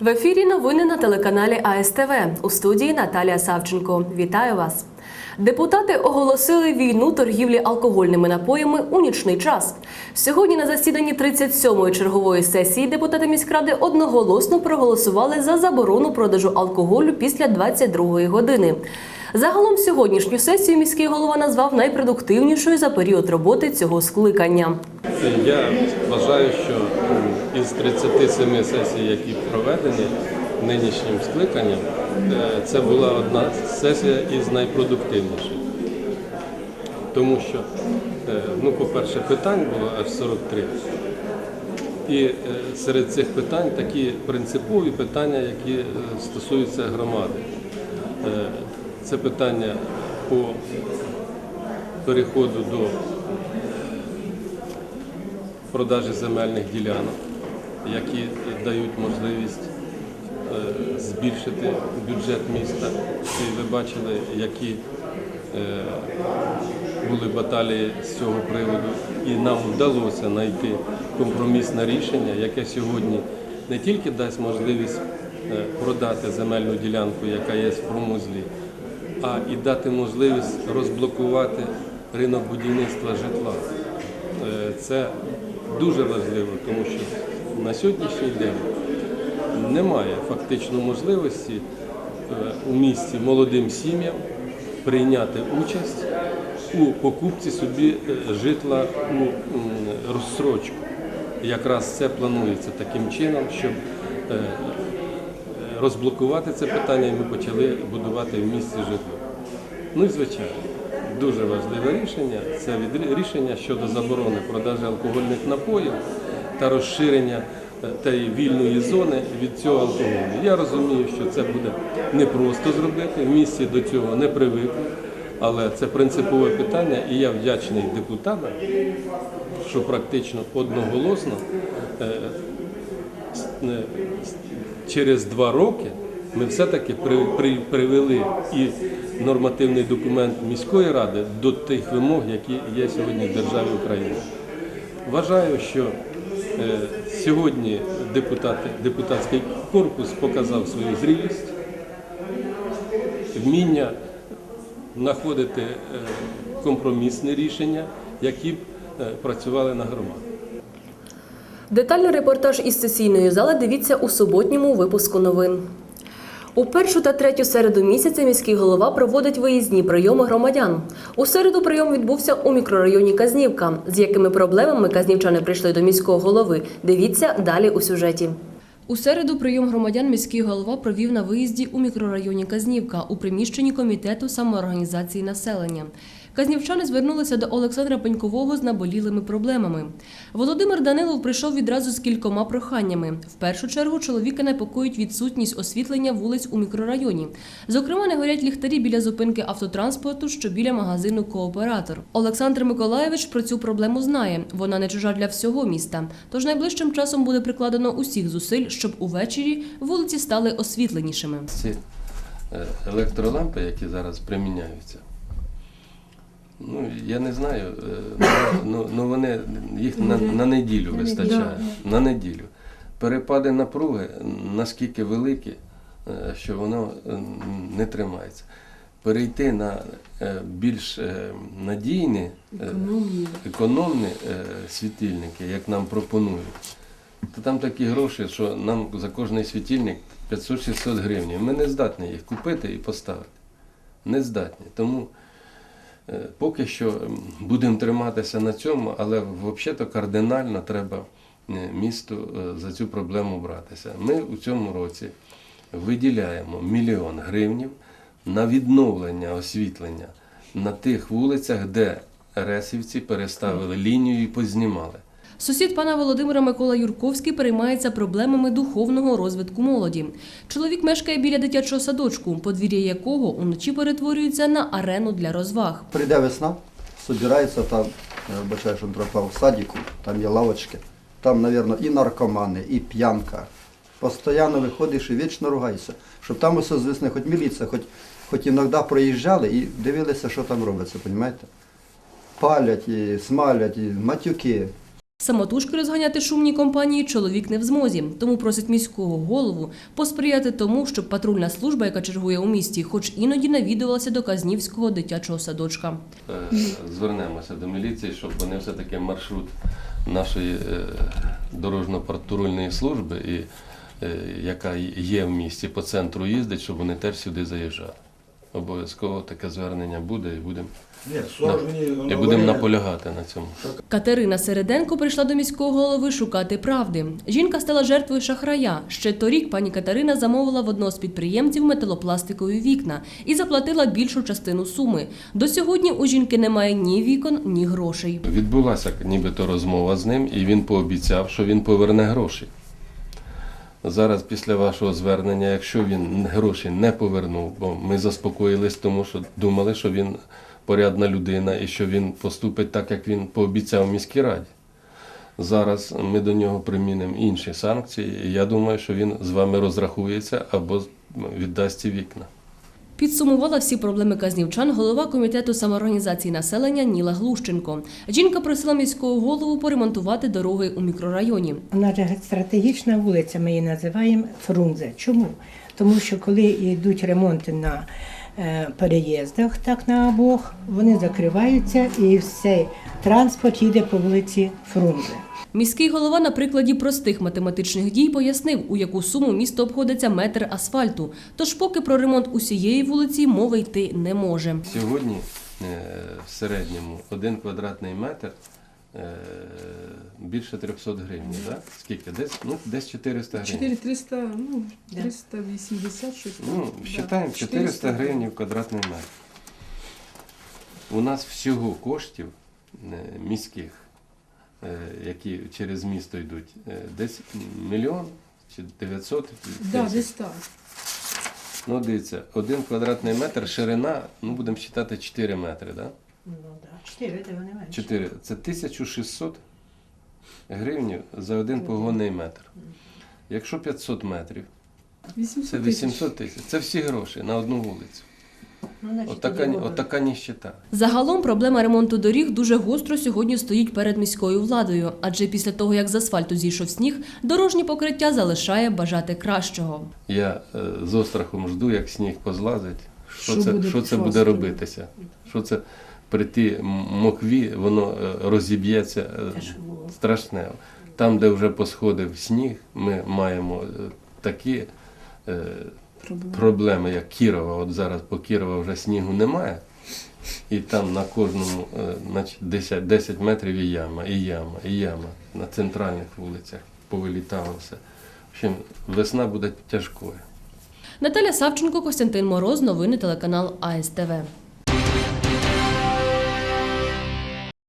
В ефірі новини на телеканалі АСТВ. У студії Наталія Савченко. Вітаю вас. Депутати оголосили війну торгівлі алкогольними напоями у нічний час. Сьогодні на засіданні 37-ї чергової сесії депутати міськради одноголосно проголосували за заборону продажу алкоголю після 22-ї години. Загалом сьогоднішню сесію міський голова назвав найпродуктивнішою за період роботи цього скликання. Я вважаю, що із 37 сесій, які проведені нинішнім скликанням, е, це була одна сесія із найпродуктивніших. Тому що, е, ну, по-перше, питань було аж 43. І е, серед цих питань такі принципові питання, які стосуються громади. Це питання по переходу до продажі земельних ділянок, які дають можливість е, збільшити бюджет міста. І ви бачили, які е, були баталії з цього приводу, і нам вдалося знайти компромісне рішення, яке сьогодні не тільки дасть можливість е, продати земельну ділянку, яка є в промузлі, а і дати можливість розблокувати ринок будівництва житла. Це дуже важливо, тому що на сьогоднішній день немає фактично можливості е, у місті молодим сім'ям прийняти участь у покупці собі е, житла у м, розстрочку. Якраз це планується таким чином, щоб е, розблокувати це питання, і ми почали будувати в місті житло. Ну і звичайно, дуже важливе рішення це рішення щодо заборони продажу алкогольних напоїв та розширення е, тієї вільної зони від цього алкоголю. Я розумію, що це буде непросто зробити. В місті до цього не привикли, але це принципове питання, і я вдячний депутатам, що практично одноголосно е, е, через два роки ми все-таки при, при, привели і нормативний документ міської ради до тих вимог, які є сьогодні в державі України. Вважаю, що сьогодні депутати, депутатський корпус показав свою зрілість, вміння знаходити е, компромісні рішення, які б е, працювали на громаду. Детальний репортаж із сесійної зали дивіться у суботньому випуску новин. У першу та третю середу місяця міський голова проводить виїзні прийоми громадян. У середу прийом відбувся у мікрорайоні Казнівка. З якими проблемами казнівчани прийшли до міського голови? Дивіться далі у сюжеті. У середу прийом громадян міський голова провів на виїзді у мікрорайоні Казнівка у приміщенні комітету самоорганізації населення. Казнівчани звернулися до Олександра Пенькового з наболілими проблемами. Володимир Данилов прийшов відразу з кількома проханнями. В першу чергу чоловіка непокоїть відсутність освітлення вулиць у мікрорайоні. Зокрема, не горять ліхтарі біля зупинки автотранспорту, що біля магазину Кооператор. Олександр Миколаєвич про цю проблему знає. Вона не чужа для всього міста. Тож найближчим часом буде прикладено усіх зусиль, щоб увечері вулиці стали освітленішими. Ці е, електролампи, які зараз приміняються, ну я не знаю, е, ну, ну вони їх на, на неділю вистачає. На неділю. Перепади напруги наскільки великі, е, що воно е, не тримається. Перейти на більш надійні, економні світильники, як нам пропонують, то там такі гроші, що нам за кожний світильник 500-600 гривень. Ми не здатні їх купити і поставити. Не здатні. Тому поки що будемо триматися на цьому, але взагалі-то кардинально треба е, місту е, за цю проблему братися. Ми у цьому році виділяємо мільйон гривнів на відновлення освітлення на тих вулицях, де ресівці переставили лінію і познімали. Сусід пана Володимира Микола Юрковський переймається проблемами духовного розвитку молоді. Чоловік мешкає біля дитячого садочку, подвір'я якого уночі перетворюється на арену для розваг. Прийде весна, собирається там, вибачаю, що в садіку, там є лавочки. Там, мабуть, і наркомани, і п'янка. Постоянно виходиш і вічно ругайся. Щоб там усе, звісно, хоч міліція, хоч, хоч іноді проїжджали і дивилися, що там робиться, розумієте? Палять, і смалять, і матюки. Самотужки розганяти шумні компанії чоловік не в змозі, тому просить міського голову посприяти тому, щоб патрульна служба, яка чергує у місті, хоч іноді навідувалася до Казнівського дитячого садочка. Е, Звернемося до міліції, щоб вони все-таки маршрут нашої е, дорожньо-патрульної служби, е, яка є в місті по центру їздить, щоб вони теж сюди заїжджали. Обов'язково таке звернення буде і будемо, Нет, 40 і ну, будемо наполягати на цьому. Катерина Середенко прийшла до міського голови шукати правди. Жінка стала жертвою шахрая. Ще торік пані Катерина замовила в одного з підприємців металопластикові вікна і заплатила більшу частину суми. До сьогодні у жінки немає ні вікон, ні грошей. Відбулася нібито розмова з ним, і він пообіцяв, що він поверне гроші. Зараз, після вашого звернення, якщо він гроші не повернув, бо ми заспокоїлись, тому що думали, що він порядна людина і що він поступить так, як він пообіцяв міській раді. Зараз ми до нього примінимо інші санкції, і я думаю, що він з вами розрахується або віддасть ці вікна. Підсумувала всі проблеми казнівчан голова комітету самоорганізації населення Ніла Глущенко. Жінка просила міського голову поремонтувати дороги у мікрорайоні. Вона же стратегічна вулиця, ми її називаємо Фрунзе. Чому? Тому що коли йдуть ремонти на е, переїздах, так на обох, вони закриваються і все транспорт їде по вулиці Фрунзе. Міський голова на прикладі простих математичних дій пояснив, у яку суму місто обходиться метр асфальту. Тож поки про ремонт усієї вулиці мови йти не може. Сьогодні е, в середньому один квадратний метр е, більше 300 гривень, да? Скільки? Десь, ну, десь 400 гривень. 4300, ну, 380 щось. Ну, вважаємо 400 гривень в квадратний метр. У нас всього коштів е, міських, які через місто йдуть, е, десь мільйон чи 900 Да, тисяч. десь так. Ну, дивіться, один квадратний метр, ширина, ну будемо вважати 4 метри, да? Ну так, чотири, де вони менше. 4. Це 1600 гривень за один погонний метр. Якщо 500 метрів, 800 це тисяч. 800 тисяч. Це всі гроші на одну вулицю. Ну, Отака, тоді можна. отака ніщета. Загалом проблема ремонту доріг дуже гостро сьогодні стоїть перед міською владою, адже після того, як з асфальту зійшов сніг, дорожнє покриття залишає бажати кращого. Я е, з острахом жду, як сніг позлазить. Що, Що це, буде що це буде робитися? Що це при тій мокві воно е, розіб'ється е, страшне. Там, де вже посходив сніг, ми маємо е, такі Проблема. проблеми, як Кірова. От зараз по Кірова вже снігу немає. І там на кожному е, значить, 10, 10 метрів і яма, і яма, і яма. На центральних вулицях повилітало все. В общем, весна буде тяжкою. Наталя Савченко, Костянтин Мороз, новини телеканал АСТВ.